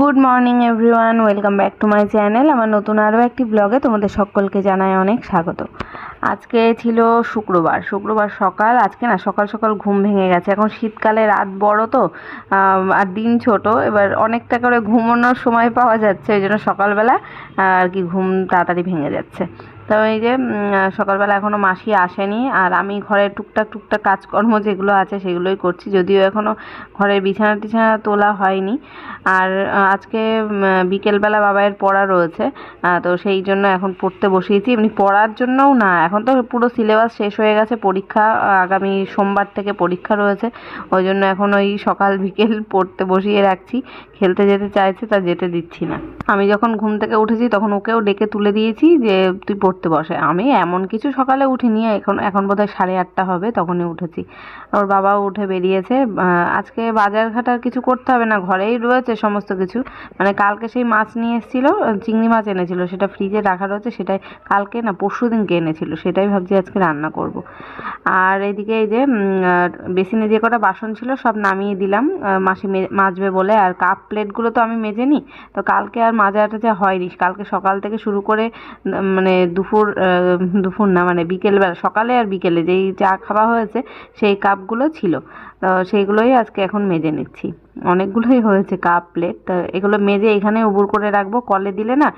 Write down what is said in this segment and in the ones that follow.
Good morning everyone welcome back to my channel আমার নতুন আরও একটি ব্লগে তোমাদের সকলকে জানাই অনেক স্বাগত। আজকে ছিল শুক্রবার। শুক্রবার সকাল, আজকে না সকাল সকাল ঘুম ভেঙে গেছে। এখন শীতকালে রাত বড় তো আর দিন ছোট। এবার অনেকটা করে ঘুমানোর সময় পাওয়া যাচ্ছে। ওই জন্য সকালবেলা আর কি ঘুম তাড়াতাড়ি ভেঙে যাচ্ছে। তো এই যে সকালবেলা এখনও মাসি আসেনি, আর আমি ঘরের টুকটাক টুকটাক কাজকর্ম যেগুলো আছে সেগুলোই করছি, যদিও এখনও ঘরের বিছানা টিছানা তোলা হয়নি। আর আজকে বিকেলবেলা বাবাইয়ের পড়া রয়েছে তো সেই জন্য এখন পড়তে বসিয়েছি। এমনি পড়ার জন্যও না, এখন তো পুরো সিলেবাস শেষ হয়ে গেছে, পরীক্ষা আগামী সোমবার থেকে পরীক্ষা রয়েছে, ওই জন্য এখন ওই সকাল বিকেল পড়তে বসিয়ে রাখছি, খেলতে যেতে চাইছে তা যেতে দিচ্ছি না। আমি যখন ঘুম থেকে উঠেছি তখন ওকেও ডেকে তুলে দিয়েছি যে, তুই পড়তে বসে। আমি এমন কিছু সকালে উঠিনি, এখন এখন বোধহয় সাড়ে আটটা হবে, তখনই উঠেছি। ওর বাবাও উঠে বেরিয়েছে। আজকে বাজার ঘাট আর কিছু করতে হবে না, ঘরেই রয়েছে সমস্ত কিছু। মানে কালকে সেই মাছ নিয়ে এসেছিল, চিংড়ি মাছ এনেছিল, সেটা ফ্রিজে রাখা রয়েছে, সেটাই কালকে না পরশু দিনকে এনেছিল, সেটাই ভাবছি আজকে রান্না করব। আর এদিকে এই যে বেসিনে যে কটা বাসন ছিল, সব নামিয়ে দিলাম। মাসি মাজবে বলে, আর কাপ প্লেটগুলো তো আমি মেজে নিই তো কালকে আর মাজাটা যা হয়নি, কালকে সকাল থেকে শুরু করে মানে দুপুর আহ, দুপুর না মানে বিকেলবেলা সকালে আর বিকেলে যেই চা খাওয়া হয়েছে সেই কাপগুলো ছিল। তো সেইগুলোই আজকে এখন মেজে নিচ্ছি। অনেকগুলোই হয়েছে কাপ প্লেট তো এগুলো মেজে এখানে উবুর করে রাখব। কলে দিলে না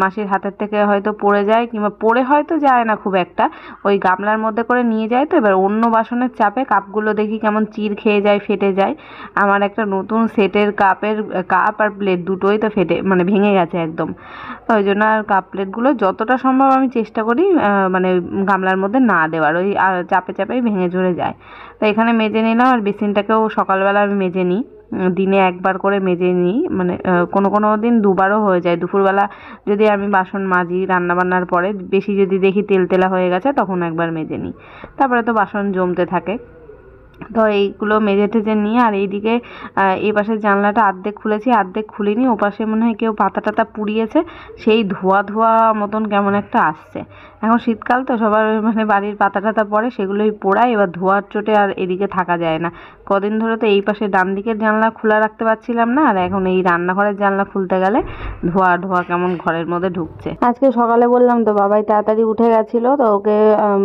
মাসির হাতের থেকে হয়তো পড়ে যায়, কিংবা পড়ে হয়তো যায় না খুব একটা। ওই গামলার মধ্যে করে নিয়ে যায় তো, এবার অন্য বাসনের চাপে কাপগুলো দেখি কেমন চির খেয়ে যায়, ফেটে যায়। আমার একটা নতুন সেটের কাপের, কাপ আর প্লেট দুটোই তো ফেটে মানে ভেঙে গেছে একদম। তো ওই জন্য আর কাপ প্লেটগুলো যতটা সম্ভব আমি চেষ্টা করি মানে গামলার মধ্যে না দেওয়ার, ওই চাপে, চাপেই ভেঙে ঝরে যায়। তো এখানে মেজে নিলাম আর বেসিনটাকেও সকালবেলা আমি মেজে নিই। দিনে একবার করে মেজে নিই। মানে কোনো কোনো দিন দুবারও হয়ে যায়। দুপুরবেলা যদি আমি বাসন মাজি রান্না বান্নার পরে, বেশি যদি দেখি তেলতেলা হয়ে গেছে, তখন একবার মেজে নিই। তারপরে তো বাসন জমতে থাকে। তো এইগুলো মেজে টেজে নিয়ে আর এইদিকে এই পাশের জানলাটা আর্ধেক খুলেছি, আর্ধেক খুলিনি ও পাশে মনে হয় কেউ পাতা টাতা পুড়িয়েছে, সেই ধোয়া ধোয়া মতন কেমন একটা আসছে। এখন শীতকাল তো সবার মানে বাড়ির পাতা টাতা পড়ে, সেগুলোই পোড়ায়, এবার ধোয়ার চোটে আর এদিকে থাকা যায় না। কদিন ধরে তো এই পাশে ডান দিকের জানলা খোলা রাখতে পারছিলাম না, আর এখন এই রান্নাঘরের জানলা খুলতে গেলে ধোয়া ধোয়া কেমন ঘরের মধ্যে ঢুকছে। আজকে সকালে বললাম তো, বাবাই তাড়াতাড়ি উঠে গেছিল, তো ওকে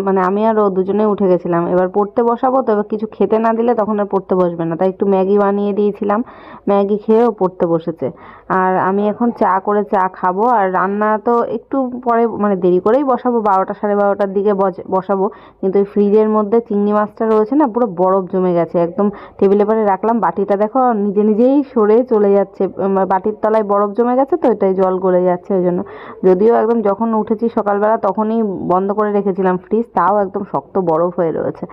মানে আমি আর ও দুজনে উঠে গেছিলাম, এবার পড়তে বসাবো, তো এবার কিছু খেতে না দিলে তখন আর পড়তে বসবে না। তাই একটু ম্যাগি বানিয়ে দিয়েছিলাম। ম্যাগি খেয়ে ও পড়তে বসেছে। আর আমি এখন চা করে চা খাব। আর রান্না তো একটু পরে মানে দেরি করেই বসাবো। বারোটা সাড়ে বারোটার দিকে বসাবো। কিন্তু ওই ফ্রিজের মধ্যে চিংড়ি মাছটা রয়েছে না, পুরো বরফ জমে গেছে। একদম টেবিলে পরে রাখলাম। বাটিটা দেখো, নিজে নিজেই সরে চলে যাচ্ছে। বাটির তলায় বরফ জমে গেছে তো, এটাই জল গলে যাচ্ছে ওই জন্য। যদিও একদম যখন উঠেছি সকালবেলা তখনই বন্ধ করে রেখেছিলাম ফ্রিজ, তাও একদম শক্ত বরফ হয়ে রয়েছে।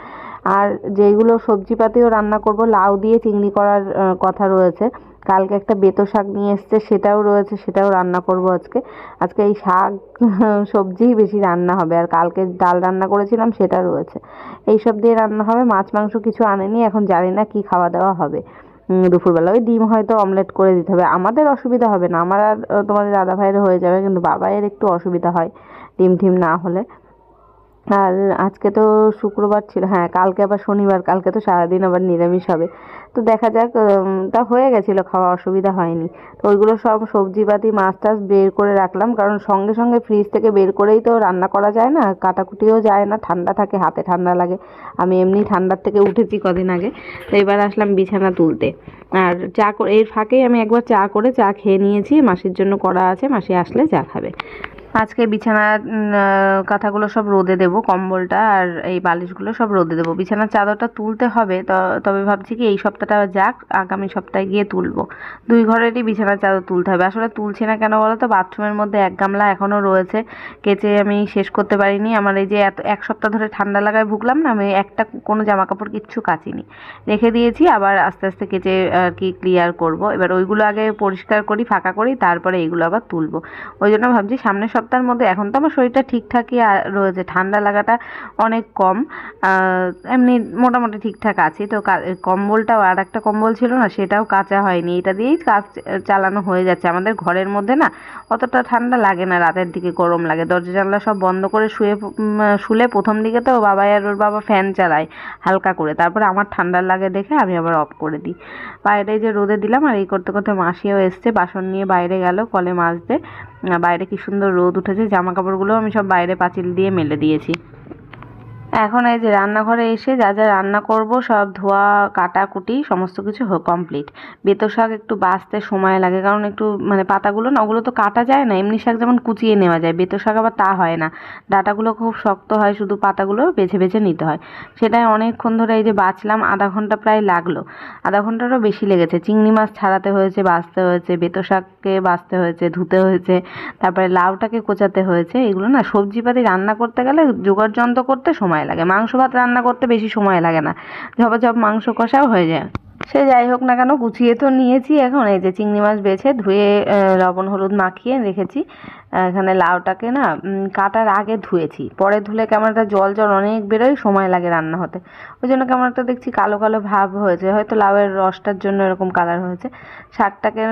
আর যেগুলো সবজিপাতিও রান্না করব। লাউ দিয়ে চিংড়ি করার কথা রয়েছে। কালকে একটা বেতো শাক নিয়ে এসছে, সেটাও রয়েছে, সেটাও রান্না করব আজকে। আজকে এই শাক সবজিই বেশি রান্না হবে। আর কালকে ডাল রান্না করেছিলাম, সেটা রয়েছে। এইসব দিয়ে রান্না হবে। মাছ, মাংস কিছু আনেনি, এখন জানি না কি খাওয়া দাওয়া হবে। দুপুরবেলা। ওই ডিম হয়তো অমলেট করে দিতে হবে। আমাদের অসুবিধা হবে না। আমার আর তোমাদের দাদা ভাইয়ের হয়ে যাবে, কিন্তু বাবাইয়ের একটু অসুবিধা হয় ডিম, টিম না হলে। আর আজকে তো শুক্রবার ছিল। হ্যাঁ কালকে আবার শনিবার, কালকে তো সারাদিন আবার নিরামিষ হবে। তো দেখা যাক তা হয়ে গেছিল, খাওয়া অসুবিধা হয়নি। তো ওইগুলো সব সবজিপাতি মাছ টাছ বের করে রাখলাম, কারণ সঙ্গে সঙ্গে ফ্রিজ থেকে বের করেই তো রান্না করা যায় না, কাটাকুটিও যায় না, ঠান্ডা থাকে, হাতে ঠান্ডা লাগে। আমি এমনি ঠান্ডার থেকে উঠেছি কদিন আগে, তো এবার আসলাম বিছানা তুলতে। আর চা এর ফাঁকেই আমি একবার চা করে চা খেয়ে নিয়েছি, মাসির জন্য করা আছে, মাসি আসলে চা খাবে। আজকে বিছানার উম, কাঁথাগুলো সব রোদে দেব কম্বলটা আর এই বালিশগুলো সব রোদে দেবো। বিছানার চাদরটা তুলতে হবে তবে ভাবছি কি এই সপ্তাহটা যাক আগামী সপ্তাহে গিয়ে তুলবো। দুই ঘরেরই বিছানার চাদর তুলতে হবে। আসলে তুলছি না কেন বলো তো বাথরুমের মধ্যে এক গামলা এখনও রয়েছে কেচে আমি শেষ করতে পারিনি। আমার এই যে এত এক সপ্তাহ ধরে ঠান্ডা লাগায় ভুগলাম না আমি একটা কোনো জামা কাপড় কিচ্ছু কাচিনি। রেখে দিয়েছি আবার আস্তে আস্তে কেচে আর কি ক্লিয়ার করব। এবার ওইগুলো আগে পরিষ্কার করি ফাঁকা করি তারপরে এইগুলো আবার তুলবো। ওই জন্য ভাবছি সামনের সপ্তাহে সপ্তাহের মধ্যে, এখন তো আমার শরীরটা ঠিকঠাকই রয়েছে। ঠান্ডা লাগাটা অনেক কম। এমনি মোটামুটি ঠিকঠাক আছে। তো কম্বলটাও আর একটা কম্বল ছিল না, সেটাও কাঁচা হয়নি। এটা দিয়েই কাজ চালানো হয়ে যাচ্ছে। আমাদের ঘরের মধ্যে না, অতটা ঠান্ডা লাগে না, রাতের দিকে গরম লাগে। দরজা জানলা সব বন্ধ করে শুয়ে শুলে প্রথম দিকে তো বাবাই আর ওর বাবা ফ্যান চালায় হালকা করে। তারপরে আমার ঠান্ডা লাগে দেখে আমি আবার অফ করে দিই। বাইরে যে রোদে দিলাম আর এই করতে করতে মাসিও এসছে, বাসন নিয়ে বাইরে গেল, কলে মাজতে বাইরে কি সুন্দর রোদ উঠেছে জামা কাপড়গুলো আমি সব বাইরে পাঁচিল দিয়ে মেলে দিয়েছি। এখন এই যে রান্নাঘরে এসে যা যা রান্না করব, সব ধোয়া কাটাকুটি সমস্ত কিছু কমপ্লিট বেতো শাক একটু বাছতে সময় লাগে, কারণ একটু মানে পাতাগুলো না, ওগুলো তো কাটা যায় না, এমনি শাক যেমন কুচিয়ে নেওয়া যায় বেতো শাক আবার তা হয় না। ডাটাগুলো খুব শক্ত হয়, শুধু পাতাগুলো বেছে বেছে নিতে হয়। সেটাই অনেকক্ষণ ধরে এই যে বাছলাম আধা ঘণ্টা প্রায় লাগল। আধা ঘন্টারও বেশি লেগেছে। চিংড়ি মাছ ছাড়াতে হয়েছে বাছতে হয়েছে বেতো শাককে বাছতে হয়েছে, ধুতে হয়েছে, তারপরে লাউটাকে কোচাতে হয়েছে, এগুলো না সবজিপাতি রান্না করতে গেলে জোগাড় যন্ত্র করতে সময় লাগে। মাংস ভাত রান্না করতে বেশি সময় লাগে না। ঝপাঝপ মাংস কষাও হয়ে যায়। সে যাই হোক না কেন, গুছিয়ে তো নিয়েছি এখন। এই যে চিংড়ি মাছ বেছে ধুয়ে লবণ হলুদ মাখিয়ে রেখেছি। এখানে লাউটাকে না কাটার আগে ধুয়েছি। পরে ধুলে কেমন একটা জল জল অনেক বেরোয়, সময় লাগে রান্না হতে। ওই জন্য কেমন একটা দেখছি কালো কালো ভাব হয়েছে। হয়তো লাউয়ের রসটার জন্য এরকম কালার হয়েছে। শাকটাকে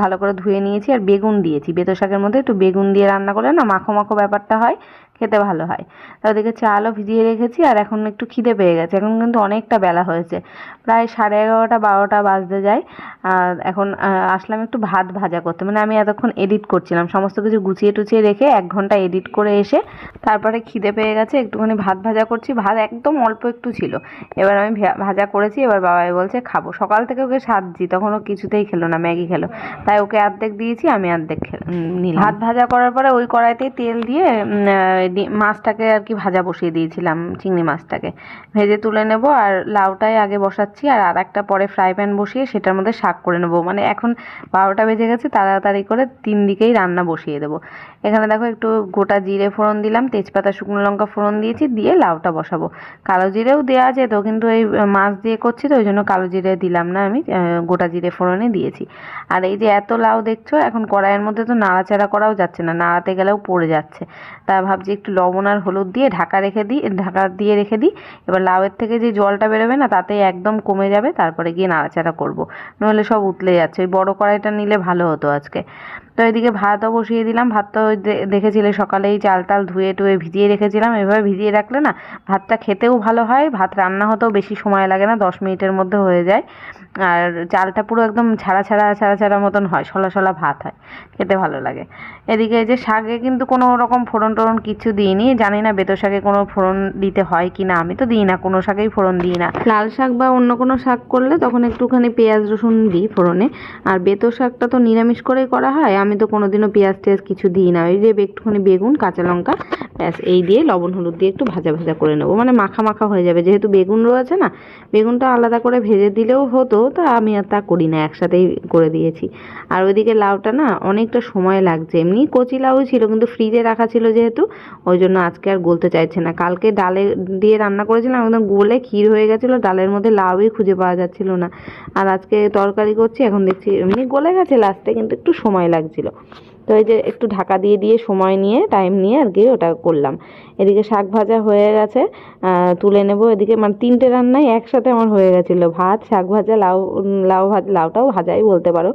ভালো করে ধুয়ে নিয়েছি আর বেগুন দিয়েছি। বেতো শাকের মধ্যে একটু বেগুন দিয়ে রান্না করলে না মাখো মাখো ব্যাপারটা হয়। খেতে ভালো হয়। তা ওদিকে চালও ভিজিয়ে রেখেছি আর এখন একটু খিদে পেয়ে গেছে। এখন কিন্তু অনেকটা বেলা হয়েছে। প্রায় সাড়ে এগারোটা, বারোটা বাজতে যায়। আর এখন আসলাম একটু ভাত ভাজা করতে। মানে আমি এতক্ষণ এডিট করছিলাম। সমস্ত কিছু গুছিয়ে টুছিয়ে রেখে এক ঘণ্টা এডিট করে এসে তারপরে খিদে পেয়ে গেছে। একটুখানি ভাত ভাজা করছি। ভাত একদম অল্প একটু ছিল। এবার আমি ভাজা করেছি। এবার বাবাই বলছে, খাব। সকাল থেকে ওকে সাজছি তখন ও কিছুতেই খেলো না, ম্যাগি খেলো। তাই ওকে অর্ধেক দিয়েছি, আমি অর্ধেক নিলাম। ভাত ভাজা করার পরে ওই কড়াইতেই তেল দিয়ে মাছটাকে আর কি ভাজা বসিয়ে দিয়েছিলাম, চিংড়ি মাছটাকে। ভেজে তুলে নেব আর লাউটাই আগে বসাচ্ছি আর আর একটা পরে ফ্রাই প্যান বসিয়ে সেটার মধ্যে শাক করে নেব। মানে এখন বারোটা বেজে গেছে, তাড়াতাড়ি করে তিন দিকেই রান্না বসিয়ে দেবো। এখানে দেখো একটু গোটা জিরে ফোড়ন দিলাম, তেজপাতা, শুকনো লঙ্কা ফোড়ন দিয়েছি, দিয়ে লাউটা বসাবো। কালো জিরেও দেওয়া যেত, কিন্তু এই মাছ দিয়ে করছি তো, ওই জন্য কালো জিরে দিলাম না আমি গোটা জিরে ফোড়নে দিয়েছি। আর এই যে এত লাউ দেখছ, এখন কড়াইয়ের মধ্যে তো নাড়াচাড়া করাও যাচ্ছে না, নাড়াতে গেলেও পড়ে যাচ্ছে। তা ভাবছি একটু লবণ আর হলুদ দিয়ে ঢাকা রেখে দিই, ঢাকা দিয়ে রেখে দিই। এবার লাউয়ের থেকে যে জলটা বেরোবে না তাতে একদম কমে যাবে। তারপরে গিয়ে নাড়াচাড়া করব। নইলে সব উতলে যাচ্ছে। ওই বড়ো কড়াইটা নিলে ভালো হতো আজকে। তো এদিকে ভাতও বসিয়ে দিলাম। ভাত তো দেখেছিলে সকালেই চাল টাল ধুয়ে টুয়ে ভিজিয়ে রেখেছিলাম। এভাবে ভিজিয়ে রাখলে না ভাতটা খেতেও ভালো হয়। ভাত রান্না হতেও বেশি সময় লাগে না, দশ মিনিটের মধ্যে হয়ে যায়। আর চালটা পুরো একদম ছাড়া ছাড়া ছাড়া ছাড়া মতন হয় সলা সলা ভাত হয়। খেতে ভালো লাগে। এদিকে যে শাকে কিন্তু কোনো রকম ফোড়ন টোড়ন কিছু দিইনি। জানি না বেতো শাকে কোনো ফোড়ন দিতে হয় কি না আমি তো দিই না, কোনো শাকেই ফোড়ন দিই না। লাল শাক বা অন্য কোনো শাক করলে তখন একটুখানি পেঁয়াজ রসুন দিই ফোড়নে। আর বেতো শাকটা তো নিরামিষ করেই করা হয়। আমি তো কোনোদিনও পেঁয়াজ টেয়াজ কিছু দিই না। ওই যে একটুখানি বেগুন, কাঁচা লঙ্কা, ব্যাস, এই দিয়ে লবণ, হলুদ দিয়ে একটু ভাজা ভাজা করে নেব। মানে মাখা মাখা হয়ে যাবে। যেহেতু বেগুন রয়েছে না, বেগুনটা আলাদা করে ভেজে দিলেও হতো, তা আমি আর তা করি না, একসাথেই করে দিয়েছি। আর ওইদিকে লাউটা না, অনেকটা সময় লাগছে। এমনি কচি লাউ ছিল, কিন্তু ফ্রিজে রাখা ছিল যেহেতু, ওই জন্য আজকে আর গলতে চাইছে না। কালকে ডালে দিয়ে রান্না করেছিলাম, একদম গলে ক্ষীর হয়ে গেছিল, ডালের মধ্যে লাউই খুঁজে পাওয়া যাচ্ছিল না। আর আজকে তরকারি করছি, এখন দেখছি এমনি গলে গেছে লাস্টে, কিন্তু একটু সময় লাগছিল তো এই যে একটু ঢাকা দিয়ে দিয়ে সময় নিয়ে টাইম নিয়ে আর কি ওটা করলাম। এদিকে শাক ভাজা হয়ে গেছে তুলে নেব এদিকে। মানে তিনটে রান্নাই একসাথে আমার হয়ে গেছিল। ভাত, শাক ভাজা, লাউ লাউ ভাজা, লাউটাও ভাজাই বলতে পারো।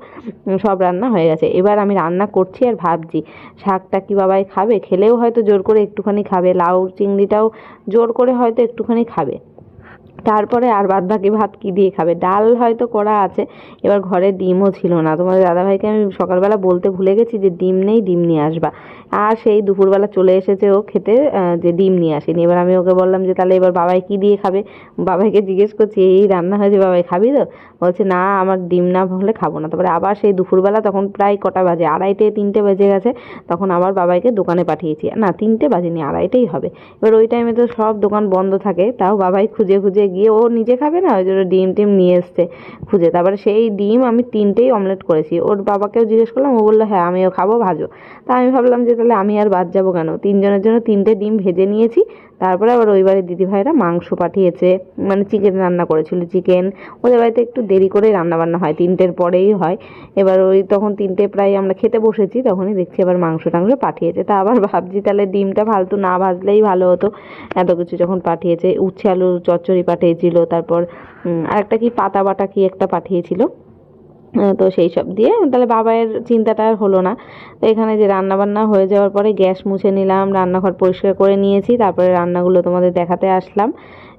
সব রান্না হয়ে গেছে। এবার আমি রান্না করছি আর ভাবছি, শাকটা কি বাবাই খাবে? খেলেও হয়তো জোর করে একটুখানি খাবে। লাউ চিংড়িটাও জোর করে হয়তো একটুখানি খাবে। তারপরে আর বাদ বাকি ভাত কি দিয়ে খাবে? ডাল হয়তো করা আছে, এবার ঘরে ডিমও ছিল না। তোমাদের দাদাভাইকে আমি সকালবেলা বলতে ভুলে গেছি যে ডিম নেই, ডিম নিয়ে আসবা। আর সেই দুপুরবেলা চলে এসেছে ও খেতে যে ডিম নিয়ে আসেনি। এবার আমি ওকে বললাম যে, তাহলে এবার বাবাই কি দিয়ে খাবে? বাবাইকে জিজ্ঞেস করছি, এই রান্না হয়েছে বাবাই, খাবি তো? বলছে, না, আমার ডিম না হলে খাব না। তারপরে আবার সেই দুপুরবেলা তখন প্রায় কটা বাজে, আড়াইটে, তিনটে বেজে গেছে, তখন আবার বাবাইকে দোকানে পাঠিয়েছি। না, তিনটে বাজেনি, আড়াইটেই হবে। এবার ওই টাইমে তো সব দোকান বন্ধ থাকে, তাও বাবাই খুঁজে খুঁজে গিয়ে ও নিজে খাবে না, ওই জন্য ডিম টিম নিয়ে এসছে খুঁজে। তারপরে সেই ডিম আমি তিনটেই অমলেট করেছি। ওর বাবাকেও জিজ্ঞেস করলাম, ও বলল হ্যাঁ আমিও খাব, ভাজো। তা আমি ভাবলাম যে, তাহলে আমি আর বাদ যাব কেন? তিনজনের জন্য তিনটে ডিম ভেজে নিয়েছি। তারপরে আবার ওই বাড়ির দিদিভাইরা মাংস পাঠিয়েছে মানে চিকেন রান্না করেছিল চিকেন ওদের বাড়িতে একটু দেরি করে রান্না বান্না হয়, তিনটের পরেই হয়। এবার ওই তখন তিনটে প্রায় আমরা খেতে বসেছি, তখনই দেখছি আবার মাংস টাংস পাঠিয়েছে। তা আবার ভাবছি তাহলে ডিমটা ফালতু না ভাজলেই ভালো হতো। এত কিছু যখন পাঠিয়েছে, উচ্ছে আলুর চচ্চড়ি পাঠিয়েছিল, তারপর আরেকটা কি পাতা বাটা কি একটা পাঠিয়েছিল। তো সেই সব দিয়ে। তাহলে বাবায়ের চিন্তাটা আর হলো না। তো এখানে যে রান্না বান্না হয়ে যাওয়ার পরে গ্যাস মুছে নিলাম, রান্নাঘর পরিষ্কার করে নিয়েছি, তারপরে রান্নাগুলো তোমাদের দেখাতে আসলাম।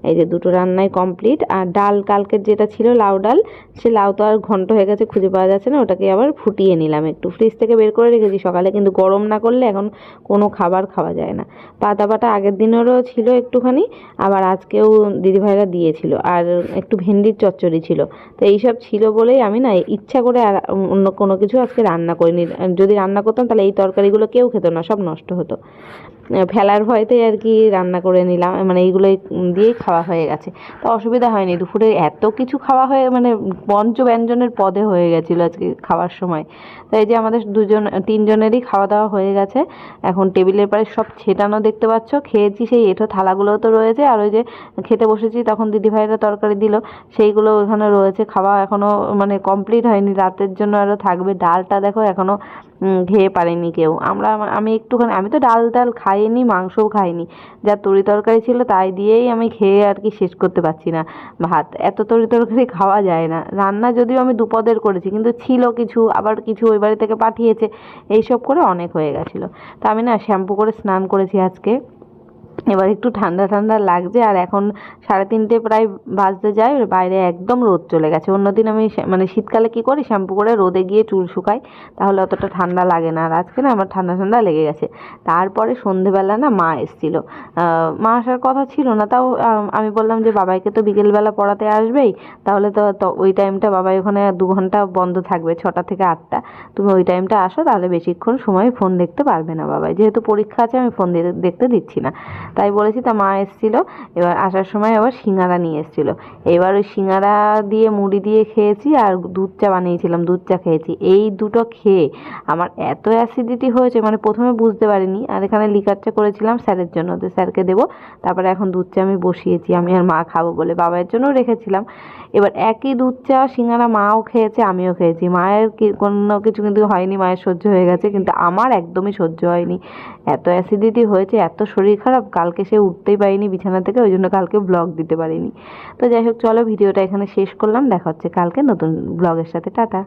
এই যে দুটো রান্নাই কমপ্লিট আর ডাল কালকের যেটা ছিল লাউ ডাল, সে লাউ তো আর ঘন্ট হয়ে গেছে, খুঁজে পাওয়া যাচ্ছে না, ওটাকে আবার ফুটিয়ে নিলাম একটু। ফ্রিজ থেকে বের করে রেখেছি সকালে, কিন্তু গরম না করলে এখন কোনো খাবার খাওয়া যায় না। পাতা বাটা আগের দিনেরও ছিল একটুখানি, আবার আজকেও দিদিভাইরা দিয়েছিল। আর একটু ভেন্ডির চচ্চড়ি ছিল। তো এইসব ছিল বলেই আমি না ইচ্ছা করে আর অন্য কোনো কিছু আজকে রান্না করিনি। যদি রান্না করতাম তাহলে এই তরকারিগুলো কেউ খেত না, সব নষ্ট হতো। ফেলার ভয়তে আর কি রান্না করে নিলাম। মানে এইগুলোই দিয়েই খাওয়া হয়ে গেছে। তো অসুবিধা হয়নি। দুপুরে এত কিছু খাওয়া হয়ে মানে পঞ্চ ব্যঞ্জনের পদে হয়ে গেছিল আজকে খাওয়ার সময়। তো এই যে আমাদের দুজন, তিনজনেরই খাওয়া দাওয়া হয়ে গেছে। এখন টেবিলের পাড়ে সব ছেটানো দেখতে পাচ্ছ। খেয়েছি সেই এঁঠো থালাগুলোও তো রয়েছে। আর ওই যে খেতে বসেছি, তখন দিদিভাইরা তরকারি দিল। সেইগুলো ওখানে রয়েছে। খাওয়া এখনও মানে কমপ্লিট হয়নি। রাতের জন্য আরও থাকবে। ডালটা দেখো এখনও খেয়ে পারেনি কেউ। আমরা, আমি একটুখানি, আমি তো ডাল ডাল খাইনি, মাংসও খাইনি। যা তরি তরকারি ছিল তাই দিয়েই আমি খেয়ে আর কি শেষ করতে পারছি না। ভাত, এত তরি তরকারি খাওয়া যায় না। রান্না যদিও আমি দুপদের করেছি, কিন্তু ছিল কিছু, আবার কিছু ওই বাড়ি থেকে পাঠিয়েছে। এইসব করে অনেক হয়ে গেছিল। তা আমি না শ্যাম্পু করে স্নান করেছি আজকে। এবার একটু ঠান্ডা ঠান্ডা লাগছে আর এখন সাড়ে তিনটে প্রায় বাজতে যায় বাইরে একদম রোদ চলে গেছে। অন্যদিন আমি মানে শীতকালে কি করি, শ্যাম্পু করে রোদে গিয়ে চুল শুকাই, তাহলে অতটা ঠান্ডা লাগে না। আর আজকে না আমার ঠান্ডা ঠান্ডা লেগে গেছে। তারপরে সন্ধেবেলা না মা এসেছিল। মা আসার কথা ছিল না, তাও, আমি বললাম যে, বাবাইকে তো বিকেলবেলা পড়াতে আসবেই, তাহলে তো ওই টাইমটা বাবাই ওখানে দু ঘণ্টা বন্ধ থাকবে, ছটা থেকে আটটা। তুমি ওই টাইমটা আসো, তাহলে বেশিক্ষণ সময় ফোন দেখতে পারবে না বাবাই। যেহেতু পরীক্ষা আছে, আমি ফোন দেখতে দিচ্ছি না। তাই বলেছি তা মা এসেছিল। এবার আসার সময় আবার সিঙ্গারা নিয়ে এসেছিল। এবার ওই সিঙ্গারা দিয়ে মুড়ি দিয়ে খেয়েছি আর দুধ চা বানিয়েছিলাম, দুধ চা খেয়েছি। এই দুটো খেয়ে আমার এত অ্যাসিডিটি হয়েছে মানে প্রথমে বুঝতে পারিনি। আর এখানে লিকার চা করেছিলাম স্যারের জন্য, তো স্যারকে দেবো। তারপরে এখন দুধ চা আমি বসিয়েছি, আমি আর মা খাব বলে বাবার জন্যও রেখেছিলাম। এবার একই দুধ চা, সিঙ্গারা মাও খেয়েছে, আমিও খেয়েছি। মায়ের কোনো কিছু কিন্তু হয়নি, মায়ের সহ্য হয়ে গেছে, কিন্তু আমার একদমই সহ্য হয়নি। এত অ্যাসিডিটি হয়েছে, এত শরীর খারাপ কালকে সে উঠতেই পারিনি বিছানা থেকে, ওই জন্য কালকে ব্লগ দিতে পারিনি। তো যাই হোক, চলো ভিডিওটা এখানে শেষ করলাম, দেখা হচ্ছে কালকে নতুন ব্লগের সাথে। টাটা।